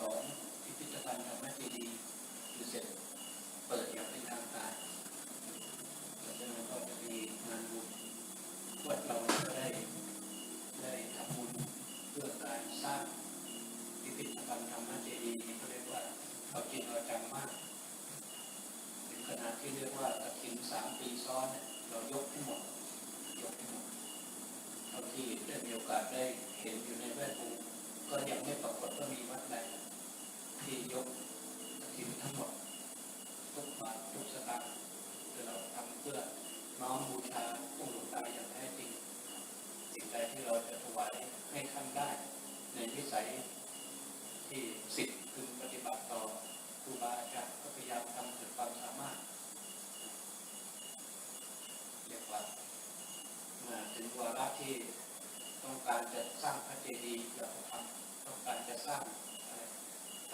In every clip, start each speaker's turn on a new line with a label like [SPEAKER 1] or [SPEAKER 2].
[SPEAKER 1] นองพิพิธภัณฑ์ธรรมเจดีย์คือเสร็จเปิดอย่างเป็นทางการหลังจากนั้นก็จะมีงานบุญวัดเราก็ได้ได้ทำบุญเพื่อการสร้างพิพิธภัณฑ์ธรรมเจดีย์เขาเรียกว่าเขาจริงเราจังมากถึงขนาดที่เรียกว่าตะถิ่นสามปีซ้อนเรายกให้หมดยกให้หมดเท่าที่ได้มีโอกาสได้เห็นอยู่ในแวดวงก็ยังไม่ปรากฏว่ามีวัดใด ที่ยกกฐินทั้งหมดทุกบาททุกสตางค์คือเราทำเพื่อน้อมบูชาองค์หลวงตาอย่างแท้จริง สิ่งใดที่เราจะถวายให้ท่านได้ ในวิสัยที่สิทธิ์พึงปฏิบัติต่อครูบาอาจารย์ก็พยายามทำสุดความสามารถเรียกว่ามาถึงวาระที่ต้องการจะสร้างพระเจดีย์เรากทำต้องการจะสร้าง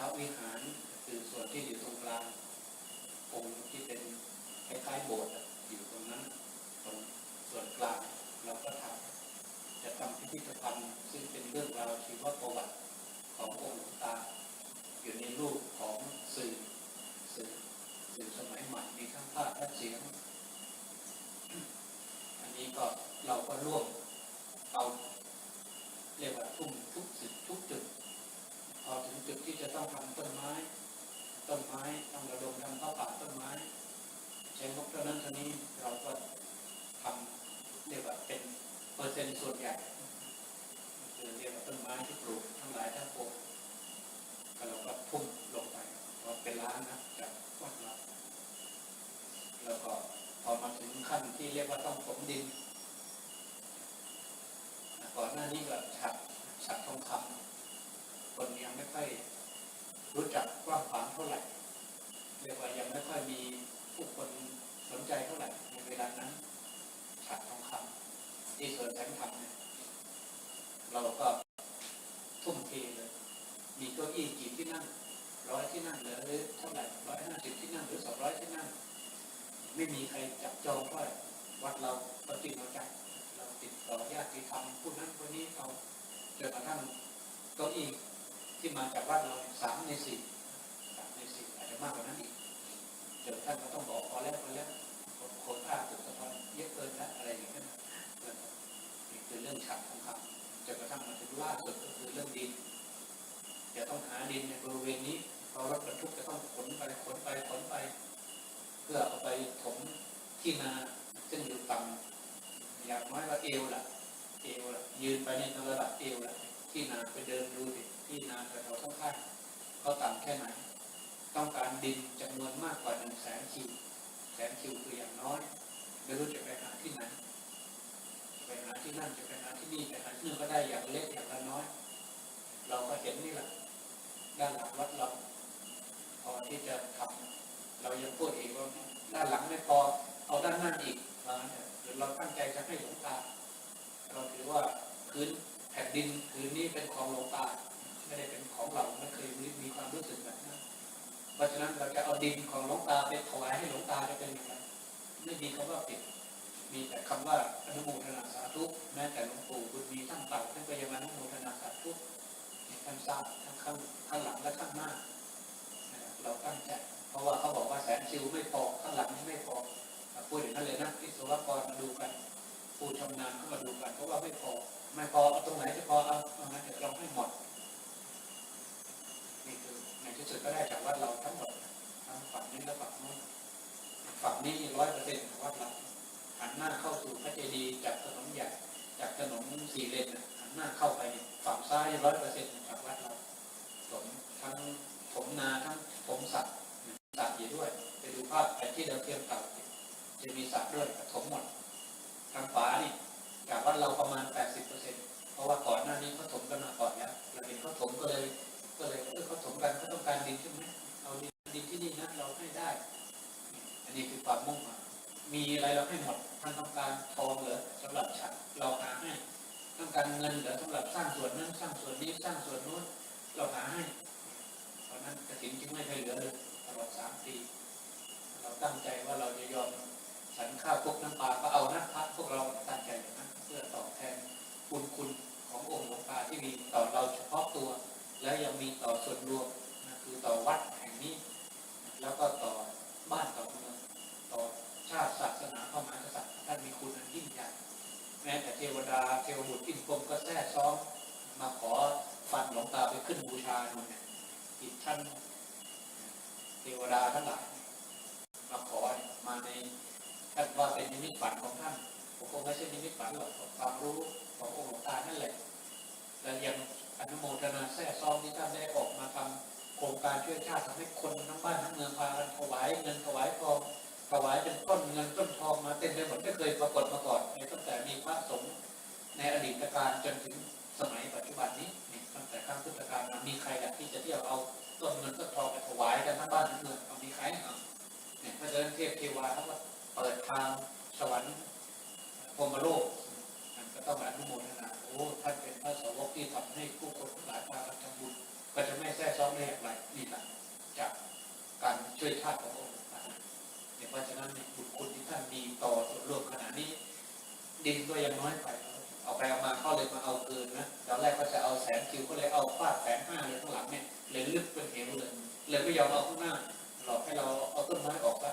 [SPEAKER 1] รพระวิหารคือส่วนที่อยู่ตรงกลางองค์ที่เป็นคล้ายๆโบสถ์อะอยู่ตรงนั้นตรงส่วนกลางเราก็ทำจะทำพิพิธภัณฑ์ซึ่งเป็นเรื่องราวชีวประวัติขององค์หลวงตา อยู่ในรูปของสื่อสื่อสื่อสมัยใหม่มีทั้งภาพและเสียง อันนี้ก็เราก็ร่วมเอาเรียกว่าทุ่มทุกสิ่งทุกจุด พอถึงจุดที่จะ ต้องทำต้นไม้ ต้นไม้ต้องระดมทำข้าวป่าต้นไม้ใช้งบเท่านั้นเท่านี้เราก็ทำเรียกว่าเป็นเปอร์เซ็นต์ส่วนใหญ่คือเรียกว่าต้นไม้ที่ปลูกทั้งหลายทั้งปวงก็เราก็ทุ่มลงไปเราเป็นล้านนะจากวัดเราแล้วก็พอมาถึงขั้นที่เรียกว่าต้องถมดินก่อนหน้านี้ก็ฉัดฉัดทองคำคนยังไม่ค่อย รู้จักกว้างขวางเท่าไหร่เรียกว่ายังไม่ค่อยมีผู้คนสนใจเท่าไหร่ในเวลานั้นฉากทองคำที่สวนแสงธรรมเนี่ยเราก็ทุ่มเทเลยมีเก้าอี้กี่ที่นั่งร้อยที่นั่งหรือเท่าไหร่ร้อยห้าสิบที่นั่งหรือสองร้อยที่นั่ง ไม่มีใครจับจองเพราะวัดเราปฏิมาจักเราติดต่อญาติธรรมผู้นั้นคนนี้เอาจนกระทั่งเก้าอี้ ที่มาจากวัดเราสามในสี่สามในสี่อาจจะมากกว่านั้นอีกจนท่านก็ต้องบอกพอแล้วพอแล้วโคต้าถูกสะท้อนเยอะเกินแล้วอะไรอย่างเงี้ยนะนี่คือเรื่องฉากทองคำจนกระทั่งมาถึงล่าสุดก็คือเรื่องดิน จะต้องหาดินในบริเวณนี้พอรถบรรทุกจะต้องขนไปขนไปขนไป เพื่อเอาไปถมที่นาซึ่งอยู่ต่ำอย่างน้อยก็เอวละเอวละยืนไปในระดับเอวละที่นาไปเดินดูดิ ที่นาแถวๆข้างๆเขาต่ำแค่ไหน ต้องการดินจำนวนมากกว่าหนึ่งแสนคิวแสนคิวคืออย่างน้อยไม่รู้จะไปหาที่ไหนไปหาที่นั่นจะไปหาที่นี่ไปหาที่นู่นก็ได้อย่างเล็กอย่างละน้อย เราก็เห็นนี่แหละด้านหลังวัดเราพอที่จะทำเรายังพูดอีกว่าด้านหลังไม่พอเอาด้านหน้าอีกว่างั้นเถอะหรือเราตั้งใจจะให้หลวงตาเราถือว่าพื้นแผ่นดินพื้นนี้เป็นของหลวงตา ไม่ได้เป็นของเราไม่เคยมีความรู้สึกแบบนั้นเพราะฉะนั้นเราจะเอาดินของหลวงตาไปถวายให้หลวงตาจะเป็นอย่างไรไม่มีคำว่าผิด มีแต่คำว่าอนุโมทนาสาธุแม้แต่หลวงปู่บุญมีท่านเต่าท่านก็ยังอนุโมทนาสาธุท่านทราบทั้งข้างข้างหลังและข้างหน้าเราตั้งใจเพราะว่าเขาบอกว่าแสนชิวไม่พอข้างหลังไม่พอพูดอย่างนั้นเลยนะที่สุรกรมาดูกันผู้ชำนาญก็มาดูกันเพราะว่าไม่พอไม่พอเอาตรงไหนจะพอเอาเอางั้นเดี๋ยวเราให้หมด ที่สุดก็ได้จากวัดเราทั้งหมดทั้งฝั่งนี้และฝั่งนู้นฝั่งนี้ร้อยเปอร์เซ็นต์วัดเราหันหน้าเข้าสู่พระเจดีย์จากถนนใหญ่จากถนนสี่เลนหันหน้าเข้าไปฝั่งซ้ายร้อยเปอร์เซ็นต์ ร้างส่วนนี้สร้างส่วนนู้นเราหาให้เพราะนั้นกระถินจึงไม่เคยเหลือเลยตลอดสามปีเราตั้งใจว่าเราจะยอมฉันข้าวพวกน้ำปลาก็เอานะพระพวกเราตั้งใจอย่างนั้นเพื่อตอบแทนคุณคุณขององค์หลวงตาที่มีต่อเราเฉพาะตัว และยังมีต่อส่วนรวมนะคือต่อวัดแห่งนี้ แล้วก็ต่อบ้านต่อเมืองต่อชาติศาสนาพระมหากษัตริย์ท่านมีคุณอันยิ่งใหญ่แม้แต่เทวดาเทวบุตรอินพรมก็แท้ซ้อม มาขอฟันหลวงตาไปขึ้นบูชาโน่นเนี่ยอีกท่านเทวดาทั้งหลายมาขอเนี่ยมาท่านว่าเป็นนิมิตฝันของท่านผมคงไม่ใช่นิมิตฝันหรอกความรู้ขององค์หลวงตานั่นแหละและยังอนุโมทนาแท้ซองที่ท่านได้ออกมาทำโครงการช่วยชาติทำให้คนทั้งบ้านทั้งเมืองพากันถวายเงินถวายทองถวายเป็นต้นเงินต้นทองมาเต็มไปหมดไม่เคยปรากฏมาก่อนในตั้งแต่มีพระสงฆ์ในอดีตการจนถึง สมัยปัจจุบันนี้นี่ตั้งแต่ครั้งพุทธกาลมามีใครล่ะที่จะเที่ยวเอาต้นเงินต้นทองไปถวายกันทั้งบ้านทั้งเมืองมีใครเอาเนี่ยพระเจ้าเทพเทวาเขาก็เปิดทางสวรรค์พรมโลกมันก็ต้องอนุโมทนาโอ้ท่านเป็นพระสาวกที่ทำให้ผู้คนหลายพากันทำบุญก็จะไม่แท้ซ้อมแรกไรนี่แหละจากการช่วยชาติขององค์เนี่ยเพราะฉะนั้นบุญคุณที่ท่านมีต่อส่วนรวมขนาดนี้ดินก็ยังน้อยไป เอาไปเอามาเขาเลยมาเอาเกินนะตอนแรกก็จะเอาแสนคิวก็เลยเอาฟาดแสนห้าเลยข้างหลังเนี่ยเลยลึกเป็นเหวเลยเลยไม่ยอมเอาข้างหน้าหลอกให้เราเอาต้นไม้ออกซะ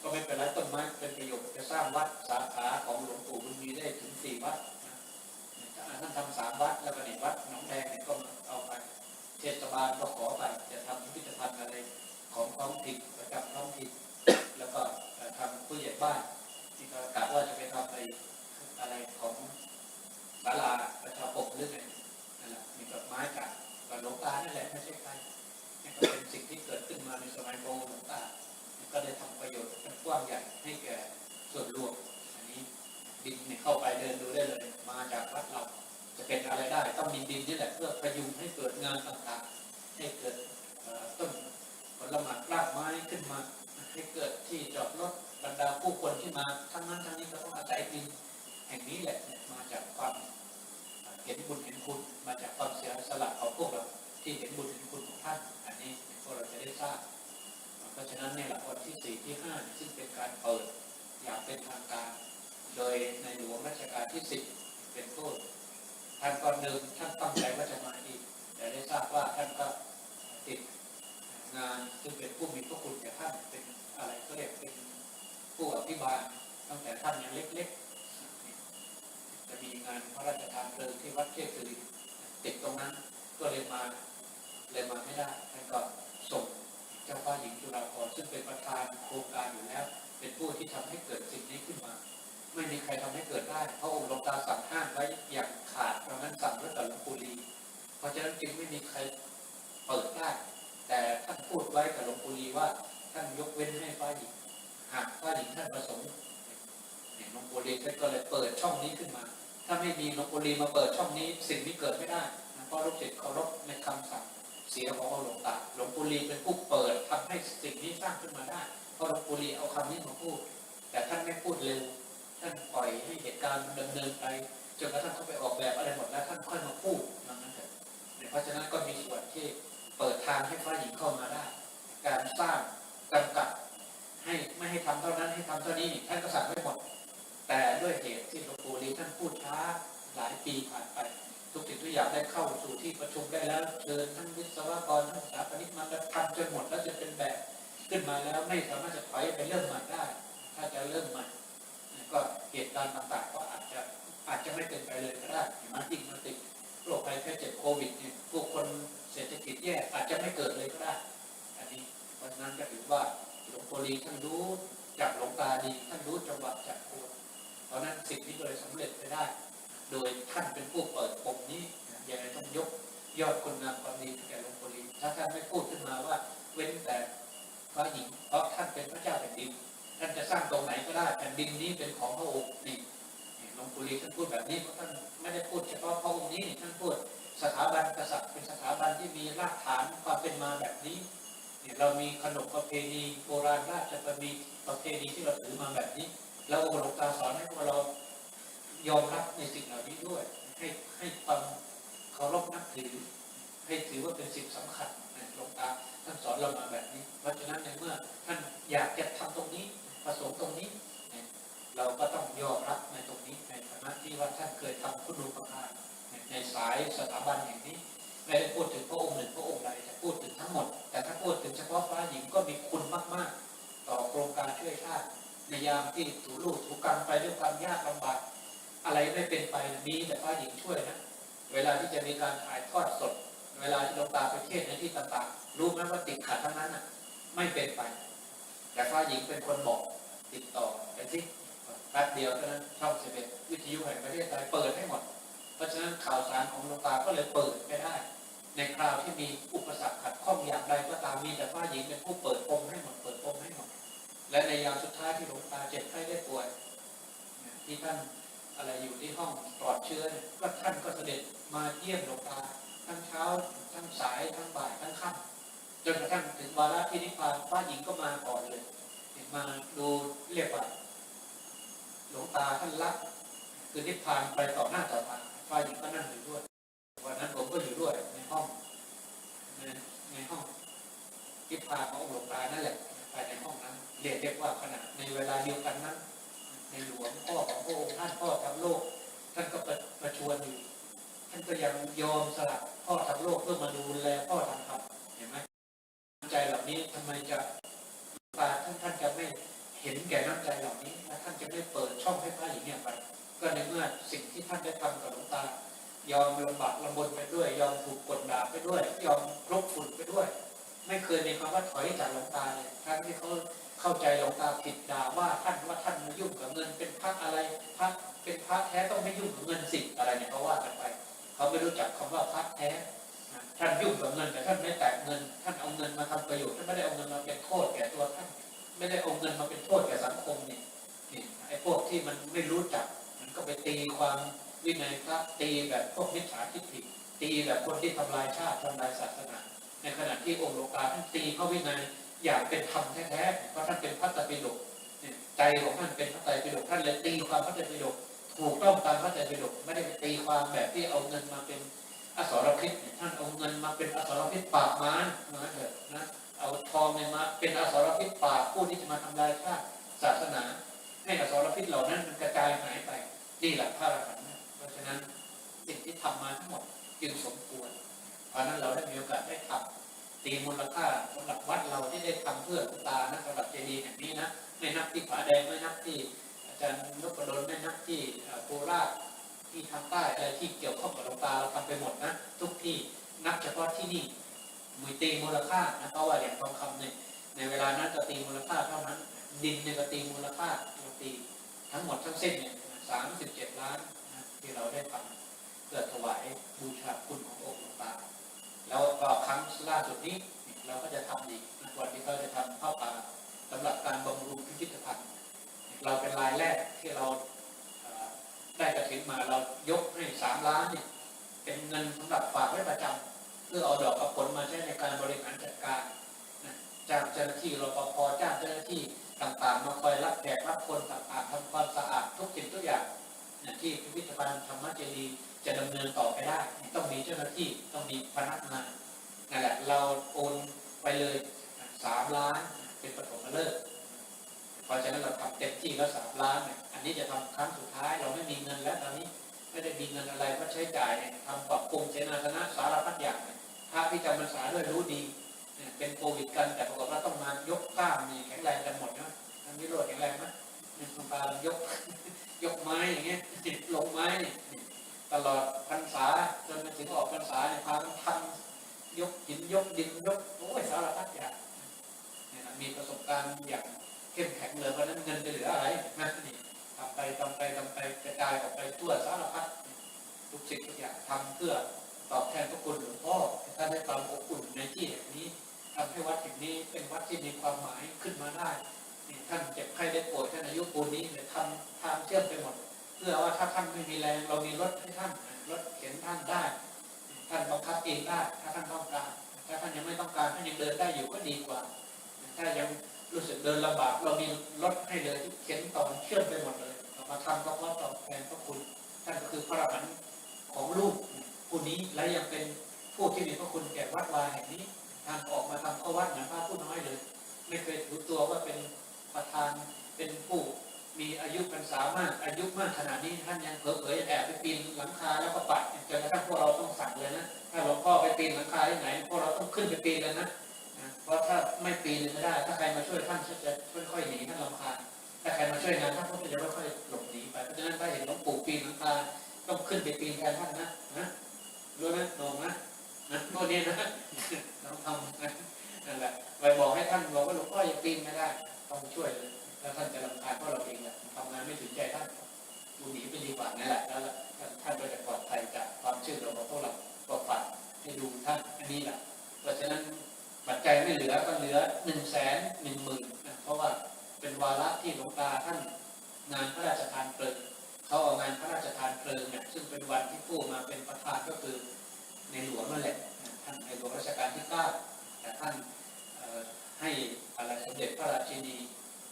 [SPEAKER 1] ก็ไม่เป็นไรต้นไม้เป็นประโยชน์จะสร้างวัดสาขาของหลวงปู่บุญมีได้ถึงสี่วัดนะท่านทำสามวัดแล้วก็ในวัดหนองแดงเนี่ยก็เอาไปเทศบาลก็ขอไปจะทำพิพิธภัณฑ์อะไรของท้องถิ่นประจำท้องถิ่นแล้วก็ทำผู้ใหญ่บ้านที่ก็กะว่าจะไปทำไป อะไรของศาลาประชาคมหรือไงนั่นแหละมีดอกไม้จากกับหลวงตานั่นแหละไม่ใช่ใครนี่ก็เป็นสิ่งที่เกิดขึ้นมาในสมัยโบหลวงตาก็ได้ทำประโยชน์เป็นกว้างใหญ่ให้แก่ส่วนรวมอันนี้ดินเนี่ยเข้าไปเดินดูได้เลย มาจากวัดเราจะเป็นอะไรได้ต้องมีดินนี่แหละเพื่อพยุงให้เกิดงานต่างๆ ให้เกิดต้นผลไม้รากไม้ขึ้นมา ให้เกิดที่จอดรถบรรดาผู้คนที่มาทั้งนั้นทั้งนี้ก็ต้องอาศัยดิน แห่งนี้แหละมาจากความเห็นบุญเห็นคุณมาจากความเสียสละของพวกเราที่เห็นบุญเห็นคุณของท่านอันนี้พวกเราจะได้ทราบเพราะฉะนั้นในหลักวันที่สี่ที่ห้าซึ่งเป็นการเปิดอย่างเป็นทางการ โดยในหลวงรัชกาลที่สิบเป็นผู้ท่านก่อนเดิมท่านตั้งใจว่าจะมาอีกแต่ได้ทราบว่าท่านก็ติดงานซึ่งเป็นผู้มีพระคุณแก่ท่านเป็นอะไรก็เรียกเป็นผู้อภิบาลตั้งแต่ท่านยังเล็กๆ จะมีงานพระราชทานเพลิงที่วัดเทพศิริติดตรงนั้นก็เลยมาเลยมาไม่ได้ท่านก็ส่งเจ้าฟ้าหญิงจุฬาภรณ์ซึ่งเป็นประธานโครงการอยู่แล้ว เป็นผู้ที่ทำให้เกิดสิ่งนี้ขึ้นมา ไม่มีใครทำให้เกิดได้เพราะองค์หลวงตาสั่งห้ามไว้อย่างขาดเพราะนั้นสั่งไว้กับหลวงปู่ลีเพราะฉะนั้นจึงไม่มีใครเปิดได้ แต่ท่านพูดไว้กับหลวงปู่ลีว่าท่านยกเว้นให้ฟ้าหญิงหากฟ้าหญิงท่านประสงค์หลวงปู่ลีท่านก็เลยเปิดช่องนี้ขึ้นมา ถ้าไม่มีหลวงปู่ลีมาเปิดช่องนี้ สิ่งนี้เกิดไม่ได้นะเพราะลูกศิษย์เคารพในคำสั่งเสียขององค์หลวงตาหลวงปู่ลีเป็นผู้เปิดทำให้สิ่งนี้สร้างขึ้นมาได้เพราะหลวงปู่ลีเอาคำนี้มาพูด แต่ท่านไม่พูดเร็วท่านปล่อยให้เหตุการณ์มันดำเนินไปจนกระทั่งเขาไปออกแบบอะไรหมดแล้วท่านค่อยมาพูดอย่างนั้นเถอะเพราะฉะนั้นก็มีส่วนที่เปิดทางให้พระหญิงเข้ามาได้ การสร้างกำกับให้ไม่ให้ทำเท่านั้นให้ทำเท่านี้ท่านก็สั่งไว้หมด แต่ด้วยเหตุที่หลวงปู่ลีท่านพูดช้าหลายปีผ่านไป ทุกสิ่งทุกอย่างได้เข้าสู่ที่ประชุมได้แล้วเชิญทั้งวิศวกรทั้งสถาปนิกมาทำจนหมดแล้วจะเป็นแบบขึ้นมาแล้วไม่สามารถจะถอยไปเริ่มใหม่ได้ ถ้าจะเริ่มใหม่ก็เหตุการณ์ต่างๆก็อาจจะอาจจะไม่เป็นไปเลยก็ได้มาติดมาติดโรคภัยแค่เจ็บโควิดเนี่ยพวกคนเศรษฐกิจแย่อาจจะไม่เกิดเลยก็ได้ อันนี้เพราะฉะนั้นก็ถือว่าหลวงปู่ลีท่านรู้จากหลวงตาดีท่านรู้จังหวะจากโคน เพราะนั้นสิ่งนี้เลยสำเร็จไปได้ โดยท่านเป็นผู้เปิดปมนี้อย่างไรต้องยกยอดคุณงามความดีแก่หลวงปู่ลีถ้าท่านไม่พูดขึ้นมาว่า เว้นแต่พระหญิงเพราะท่านเป็นพระเจ้าแผ่นดิน ท่านจะสร้างตรงไหนก็ได้แผ่นดินนี้เป็นของพระองค์นี่หลวงปู่ลีท่านพูดแบบนี้เพราะท่านไม่ได้พูดเฉพาะพระองค์นี้ท่านพูดสถาบันกษัตริย์เป็นสถาบันที่มีรากฐานความเป็นมาแบบนี้เรามีขนบประเพณีโบราณราชประเพณีประเพณีที่เราถือมาแบบนี้ แล้วองค์หลวงตาสอนให้พวกเรายอมรับในสิ่งเหล่านี้ด้วย ให้ให้ความเคารพนับถือ ให้ถือว่าเป็นสิ่งสำคัญนะหลวงตาท่านสอนเรามาแบบนี้ เพราะฉะนั้นในเมื่อท่านอยากจะทำตรงนี้ประสงค์ตรงนี้ เราก็ต้องยอมรับในตรงนี้ในฐานะที่ว่าท่านเคยทำคุณูปการในสายสถาบันอย่างนี้ไม่ได้พูดถึงพระองค์หนึ่งพระองค์ใดจะพูดถึงทั้งหมด แต่ถ้าพูดถึงเฉพาะฟ้าหญิงก็มีคุณมาก ๆ ต่อโครงการช่วยชาติ ในยามที่ถูลูกถูกกรรมไปด้วยความยากลำบากอะไรไม่เป็นไปมีแต่พระหญิงช่วยนะ เวลาที่จะมีการถ่ายทอดสด เวลาที่ลงตาไปเทศในที่ต่างๆ รู้ไหมว่าติดขัดทั้งนั้นอะ ไม่เป็นไป แต่ฟ้าหญิงเป็นคนบอกติดต่อไปที่แป๊บเดียวเท่านั้นช่องสิบเอ็ดวิทยุแห่งประเทศไทยเปิดให้หมด เพราะฉะนั้นข่าวสารของลงตาก็เลยเปิดไปได้ ในคราวที่มีอุปสรรคขัดข้องอย่างใดก็ตามมีแต่ฟ้าหญิงเป็นผู้เปิดปมให้หมดเปิดปมให้หมด และในยามสุดท้ายที่หลวงตาเจ็บไข้ได้ป่วยที่ท่านอะไรอยู่ที่ห้องปลอดเชื้อก็ท่านก็เสด็จมาเยี่ยมหลวงตาทั้งเช้าทั้งสายทั้งบ่ายทั้งค่ำจนกระทั่งถึงวาระที่นิพพานฟ้าหญิงก็มาก่อนเลยมาดูเรียกว่าหลวงตาท่านละคือนิพพานไปต่อหน้าต่อตาฟ้าหญิงก็นั่งอยู่ด้วยวันนั้นผมก็อยู่ด้วยในห้องในห้องนิพพานของหลวงตานั่นแหละภายในห้องนั้น เรียกเรียกว่าขณะในเวลาเดียวกันนั้น ในหลวงพ่อของพระองค์ท่านพ่อทำโลก ท่านก็ประประชวรอยู่ท่านก็ยังยอมสละพ่อทำโลกเพื่อมาดูแลพ่อทำธรรมเห็นไหมใจเหล่านี้ทำไมจะตาท่านท่านจะไม่เห็นแก่น้ำใจเหล่านี้และท่านจะไม่เปิดช่องให้พระหญิงเนี่ยไปก็ในเมื่อสิ่งที่ท่านได้ทำกับหลวงตายอมลำบากลำบนไปด้วย ยอมถูกกดด่าไปด้วย ยอมรบฝุ่นไปด้วย ไม่เคยมีคำว่าถอยจากหลวงตาเลยทั้งที่เขา เข้าใจหลวงตาผิดด่าว่าท่านว่าท่านมายุ่งกับเงิน เป็นพระอะไรพระเป็นพระแท้ต้องไม่ยุ่งกับเงินสิอะไรเนี่ยเขาว่ากันไป เขาไม่รู้จักคำว่าพระแท้ท่านยุ่งกับเงินแต่ท่านไม่แตะเงิน ท่านเอาเงินมาทำประโยชน์ท่านไม่ได้เอาเงินมาเป็นโทษแก่ตัวท่านไม่ได้เอาเงินมาเป็นโทษแก่สังคมนี่นี่ไอ้พวกที่มันไม่รู้จัก มันก็ไปตีความวินัยพระตีแบบพวกมิจฉาทิฏฐิตีแบบคนที่ทำลายชาติทำลายศาสนา ในขณะที่องค์หลวงตาท่านตีพระวินัย อย่างเป็นธรรมแท้ๆเพราะท่านเป็นพระตปิฎกเนี่ยใจของท่านเป็นพระไตรปิฎกท่านเลยตีความพระไตรปิฎกถูกต้องตามพระไตรปิฎกไม่ได้ไปตีความแบบที่เอาเงินมาเป็นอสรพิษท่านเอาเงินมาเป็นอสรพิษปราบมารนะเถอะนะเอาทองเนี่ยมาเป็นอสรพิษปราบผู้ที่จะมาทำลายชาติศาสนา ให้อสรพิษเหล่านั้นมันกระจายหายไปนี่แหละพระอรหันต์เพราะฉะนั้นสิ่งที่ทำมาทั้งหมดจึงสมควรเพราะนั้นเราได้มีโอกาสได้ทำ ตีมูลค่าสำหรับวัดเราที่ได้ทำเพื่อหลวงตานะสำหรับเจดีย์แห่งนี้นะไม่นับที่ผาแดงไม่นับที่อาจารย์นพดลไม่นับที่โคราชที่ทางใต้อะไรที่เกี่ยวข้องกับหลวงตาเราทำไปหมดนะทุกที่นับเฉพาะที่นี่มือตีมูลค่านะเพราะว่าเหรียญทองคำเนี่ยในเวลานั้นจะตีมูลค่าเท่านั้น ดินเนี่ยก็ตีมูลค่าเราตีทั้งหมดทั้งเส้นเนี่ยสามสิบเจ็ดล้านนะที่เราได้ทำเพื่อถวายบูชาคุณขององค์หลวงตา แล้วก็ครั้งล่าสุดนี้เราก็จะทำอีกวันที่เราจะทำข้าวปลาสำหรับการบำรุงพิพิธภัณฑ์ เราเป็นรายแรกที่เราได้กระถิ่นมาเรายกให้สามล้านเนี่ยเป็นเงินสำหรับฝากไว้ประจำเพื่อเอาดอกกับผลมาใช้ในการบริหารจัดการจ้างเจ้าหน้าที่รปภจ้างเจ้าหน้าที่ต่างๆ มาคอยรับแขกรับคนต่างๆทำความสะอาดทุกสิ่งทุกอย่างนะที่พิพิธภัณฑ์ธรรมเจดีย์ จะดำเนินต่อไปได้ต้องมีเจ้าหน้าที่ต้องมีพนักงานนั่นแหละเราโอนไปเลยสามล้านเป็นปฐมฤกษ์เพราะฉะนั้นเราทำเต็มที่แล้วสามล้านเนี่ยอันนี้จะทำครั้งสุดท้าย เราไม่มีเงินแล้วตอนนี้ไม่ได้มีเงินอะไรก็ใช้จ่ายเนี่ยทำปรับปรุงเจนาสนะสารพัดอย่างเนี่ยพระที่จำพรรษาด้วยรู้ดีเป็นโควิดกันแต่ปรากฏว่าต้องมายกกล้ามนี่แข็งแรงกันหมดนะทั้งวิโรจน์แข็งแรงไหมเนี่ยคุณตาเรยกยกไม้อย่างเงี้ยลงไม้นี่ ตลอดพรรษาจนมาถึงออกพรรษาเนี่ยพากันทำยกหินยกดินยกโอ้ยสารพัดอย่างเนี่ยนะมีประสบการณ์อย่างเข้มแข็งเลยเพราะนั้นเงินจะเหลืออะไรนะนี่ทำไปทำไปทำไปกระจายออกไปทั่วสารพัดทุกสิ่งทุกอย่างทำเพื่อตอบแทนพระคุณหลวงพ่อท่านได้ความอบอุ่นในที่แห่งนี้ทำให้วัดแห่งนี้เป็นวัดที่มีความหมายขึ้นมาได้ท่านเจ็บไข้ได้ป่วยท่านอายุปูนนี้เลยทำทางเชื่อมไปหมด เพื่อว่าถ้าท่านไม่มีแรง เรามีรถให้ท่านรถเข็นท่านได้ ท่านบังคับเองได้ถ้าท่านต้องการ ถ้าท่านยังไม่ต้องการท่านยังเดินได้อยู่ก็ดีกว่า ถ้ายังรู้สึกเดินลำบากเรามีรถให้เลยเข็นต่อเชื่อมไปหมดเลยมาทำก็เพราะตอบแทนพระคุณท่านก็คือพระอรหันต์ของลูกผู้นี้และยังเป็นผู้ที่มีพระคุณแก่วัดวาแห่งนี้ท่านออกมาทำข้อวัดเหมือนพระผู้น้อยเลย ไม่เคยถือตัวว่าเป็นประธานเป็นผู้ มีอายุพรรษามากอายุมากขนาดนี้ท่านยังเผลอๆแอบไปปีนหลังคาแล้วก็ปัดจนกระทั่งพวกเราต้องสั่งเลยนะถ้าหลวงพ่อไปปีนหลังคาที่ไหนพวกเราต้องขึ้นไปปีนเลยนะนะเพราะถ้าไม่ปีนไม่ได้ ถ้าใครมาช่วยท่านจะค่อยๆหนีท่านลำคาญถ้าใครมาช่วยงานท่านก็จะค่อยๆหลบหนีไปเพราะฉะนั้นถ้าเห็นหลวงปู่ปีนหลังคาต้องขึ้นไปปีนแทนท่านนะนะรู้นะนงนะนะโน่นนี่นะต้องทำนะนั่นแหละไปบอกให้ท่านบอกว่าหลวงพ่ออย่าปีนไม่ได้ต้องช่วยเลย แล้วท่านจะรำคาญเพราะเราเองแหละทำงานไม่ถึงใจท่านดูหนีไปดีกว่านั่นแหละแล้วท่านก็จะปลอดภัยจากความเชื่อเราของพวกเราก็ฝากให้ดูท่านอันนี้แหละเพราะฉะนั้นปัจจัยไม่เหลือก็เหลือหนึ่งแสนหนึ่งหมื่นนะเพราะว่าเป็นวาระที่หลวงตาท่านงานพระราชทานเพลิงเขาเอางานพระราชทานเพลิงเนี่ยซึ่งเป็นวันที่ผู้มาเป็นประธานก็คือในหลวงนั่นแหละท่านในหลวงรัชกาลที่เก้าแต่ท่านให้อะไรสมเด็จพระราชินี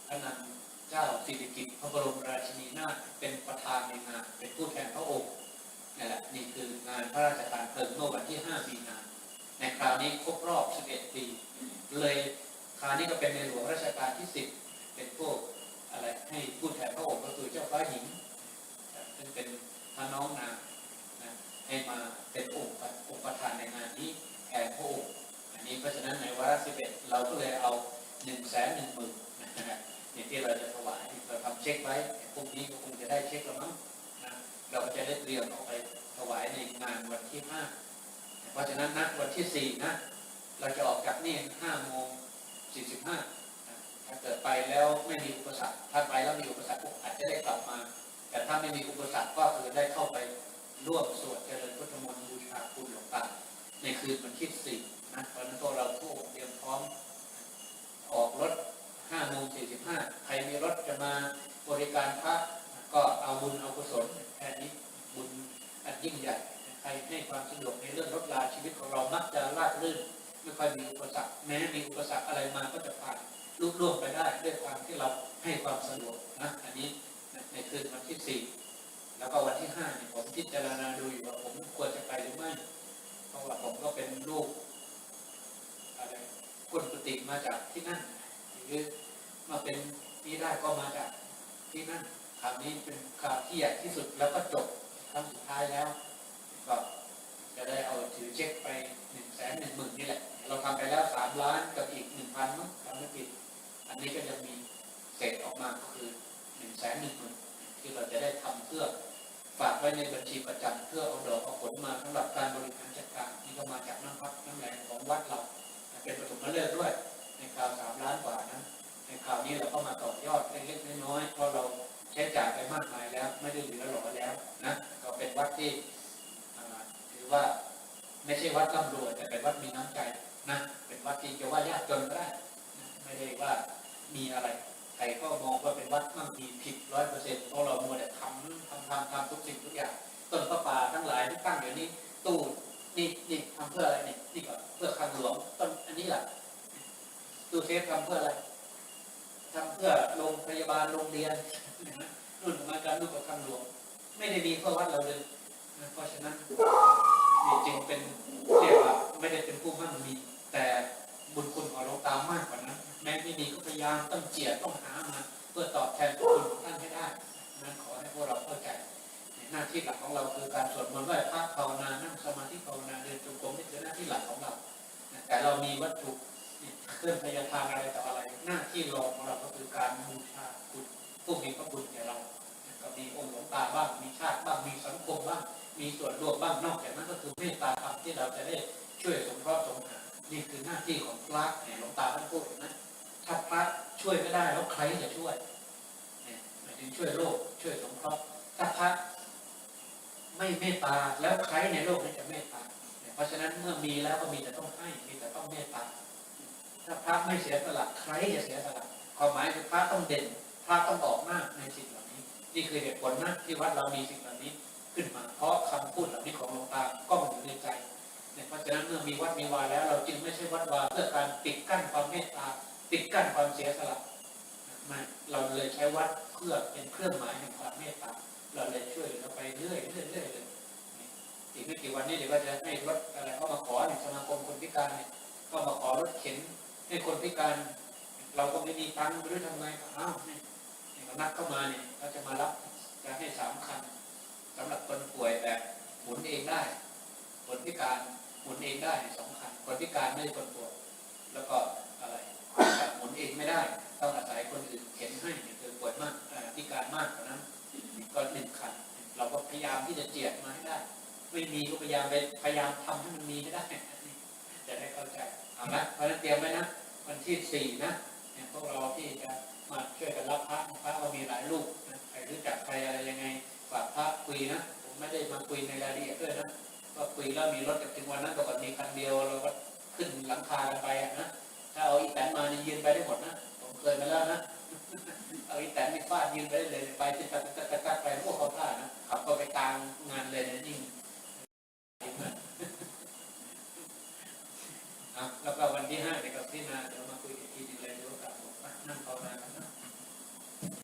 [SPEAKER 1] พระนางเจ้าสิริกิติ์พระบรมราชินีนาถเป็นประธานในงานเป็นผู้แทนพระองค์นี่แหละนี่คืองานพระราชทานเพลิงเมื่อวันที่ 5 มีนาในคราวนี้ครบรอบ 11 ปี เลยคราวนี้ก็เป็นในหลวงรัชกาลที่ 10 เป็นพวกอะไรให้ผู้แทนพระองค์ก็คือเจ้าฟ้าหญิงซึ่งเป็นพระน้องนางนะให้มาเป็นองค์ประองค์ประธานในงานนี้แทนพระองค์อันนี้เพราะฉะนั้นในวาระ 11 เราก็เลยเอา1นึ่งแสนหนึ่งหมื่นนะฮะ เนี่ยที่เราจะถวายเราทำเช็คไว้พรุ่งนี้ก็คงจะได้เช็คแล้วมั้งนะเราก็จะได้เตรียมออกไปถวายในงานวันที่5เพราะฉะนั้นนัดวันที่4นะเราจะออกจากนี่5โมง45นะถ้าเกิดไปแล้วไม่มีอุปสรรคถ้าไปแล้วมีอุปสรรคอาจจะได้กลับมา แต่ถ้าไม่มีอุปสรรคก็คือได้เข้าไปร่วมสวดเจริญพุทธมนต์บูชาคุณหลวงตาในคืนวันที่4นะเพราะฉะนั้นพวกเราผู้เตรียมพร้อมออกรถ5โมง45 ใครมีรถจะมาบริการพระก็เอาบุญเอากุศลแค่นี้บุญอันยิ่งใหญ่ ใครให้ความสะดวกในเรื่องรถลาชีวิตของเรามักจะราบรื่น ไมีอุปสรรคแม้มีอุปสรรคอะไรมาก็จะผ่านลุล่วงไปได้ด้วยความที่เราให้ความสะดวกนะอันนี้ในคืนวันที่สี่แล้วก็วันที่ห้าเนี่ยผมพิจารณาดูอยู่ว่าผมควรจะไปหรือไม่ เพราะว่าผมก็เป็นลูกอะไรคนปฏิมาจากที่นั่นหรือมาเป็นนี่ได้ก็มาจากที่นั่นคราวนี้เป็นคราวที่ใหญ่ที่สุดแล้วก็จบครั้งสุดท้ายแล้ว ก็จะได้เอาถือเช็คไปหนึ่งแสนหนึ่งหมื่นนี่แหละ เราทำไปแล้วสามล้านกับอีกหนึ่งพันมั้งทำไม่ผิด อันนี้ก็จะมีเศษออกมาก็คือหนึ่งแสนหนึ่งหมื่นที่เราจะได้ทำเพื่อฝากไว้ในบัญชีประจำเพื่อเอาดอกเอาผลมาสำหรับการบริหารจัดการนี่ก็มาจากน้ำพักน้ำแรงของวัดเราเป็นปฐมฤกษ์ด้วย ในคราวสามล้านกว่านะในคราวนี้เราก็มาต่อยอดเล็กๆน้อยๆเพราะเราใช้จ่ายไปมากมายแล้วไม่ได้เหลือหล่อแล้วนะก็เป็นวัดที่ถือว่าไม่ใช่วัดร่ำรวยแต่เป็นวัดมีน้ำใจนะเป็นวัดที่จะว่ายากจนก็ได้ไม่ได้ว่า มีอะไรใครก็มองว่าเป็นวัดมั่งมีผิดร้อยเปอร์เซ็นต์เพราะเรามัวแต่ทำทำทำทำทุกสิ่งทุกอย่าง ต้นพระป่าทั้งหลายที่ตั้งอยู่นี้ตู้นี่นี่ทำเพื่ออะไรนี่นี่ก็เพื่อคังหลวงต้นอันนี้แหละตู้เซฟทำเพื่ออะไรทำเพื่อโรงพยาบาลโรงเรียนรุ่นมาการลูกกับคังหลวง ไม่ได้มีเพื่อวัดเราเลยนเพราะฉะนั้นนี่จึงเป็นเรียกว่าไม่ได้เป็นผู้มั่งมีแต่ บุญคุณของหลวงตามากกว่านั้น แม้ไม่มีก็พยายามต้องเจียดต้องหามาเพื่อตอบแทนพระคุณของท่านให้ได้นั้นขอให้พวกเราเข้าใจหน้าที่หลักของเราคือการสวดมนต์ไหว้พระภาวนานั่งสมาธิภาวนาเดินจงกรมนี่คือหน้าที่หลักของเรา แต่เรามีวัตถุเครื่องพยาทานอะไรต่ออะไร หน้าที่รองของเราก็คือการบูชาคุณผู้มีพระคุณแก่เราก็มีองค์หลวงตาบ้างมีชาติบ้างมีสังคมบ้างมีส่วนรวมบ้างนอกจากนั้นก็คือเมตตาธรรมที่เราจะได้ช่วยสงเคราะห์สงหานี่คือหน้าที่ ใครจะช่วยเนี่ยถึงช่วยโลกช่วยสงเคราะห์ถ้าพระไม่เมตตาแล้วใครในโลกนี้จะเมตตาเพราะฉะนั้นเมื่อมีแล้วก็มีแต่ต้องให้มีแต่ต้องเมตตาถ้าพระไม่เสียสละใครจะเสียสละความหมายคือพระต้องเด่นพระต้องออกหน้าในสิ่งเหล่านี้ นี่คือเหตุผลนะที่วัดเรามีสิ่งเหล่านี้ขึ้นมา เพราะคำพูดเหล่านี้ของหลวงตาก็อยู่ในใจเพราะฉะนั้นเมื่อมีวัดมีวาแล้ว เราจึงไม่ใช่วัดวาเพื่อการปิดกั้นความเมตตาปิดกั้นความเสียสละ ม่เราเลยใช้วัดเพื่อเป็นเครื่องหมายแห่งความเมตตาเราเลยช่วยเราไปเรื่อยเรื่อยเรื่อยเลยอีกไม่กี่วันนี้เดี๋ยวก็จะให้รถอะไรเข้ามาขอเนี่ยสมาคมคนพิการเนี่ยก็มาขอรถเข็นให้คนพิการ เราก็ไม่มีตังค์ไม่รู้ทำไงอ้าวนี่นี่ก็นัดเข้ามาเนี่ยเขาจะมารับจะให้สามคันสำหรับคนป่วยแบบหมุนเองได้คนพิการหมุนเองได้สองคันคนพิการไม่คนป่วยแล้วก็ หมุนเองไม่ได้ ต้องอาศัยคนอื่นเข็นให้เนี่ยคือป่วยมากอ่อพิการมากกว่านั้นก็หนึ่งคัน เราก็พยายามที่จะเจียดมาให้ได้ ไม่มีก็พยายามไปพยายามทำให้มันมีให้ได้จะได้เข้าใจเอาละเพราะนั้นเตรียมไว้นะวันที่สี่นะเนี่ยพวกเราที่จะมาช่วยกันรับพระพระก็มีหลายรูปนะใครรู้จักใครอะไรยังไงฝากพระคุยนะผมไม่ได้มาคุยในรายละเอียดด้วยนะก็คุยแล้วมีรถจากถึงวันนั้นปกติคันเดียวเราก็ขึ้นหลังคากันไปอะนะ ถ้าเอาอีแตนมาเนี่ยยืนไปได้หมดนะ ผมเคยมาแล้วนะ เอาอีแตนไม่ฟาดยืนไปได้เลย ไปจะตัดตัดตัไปพวกเขาพลาดนะขับก็ไปกลางงานเลยนะยิ่งแล้วก็วันที่ห้าเด็กกับที่นา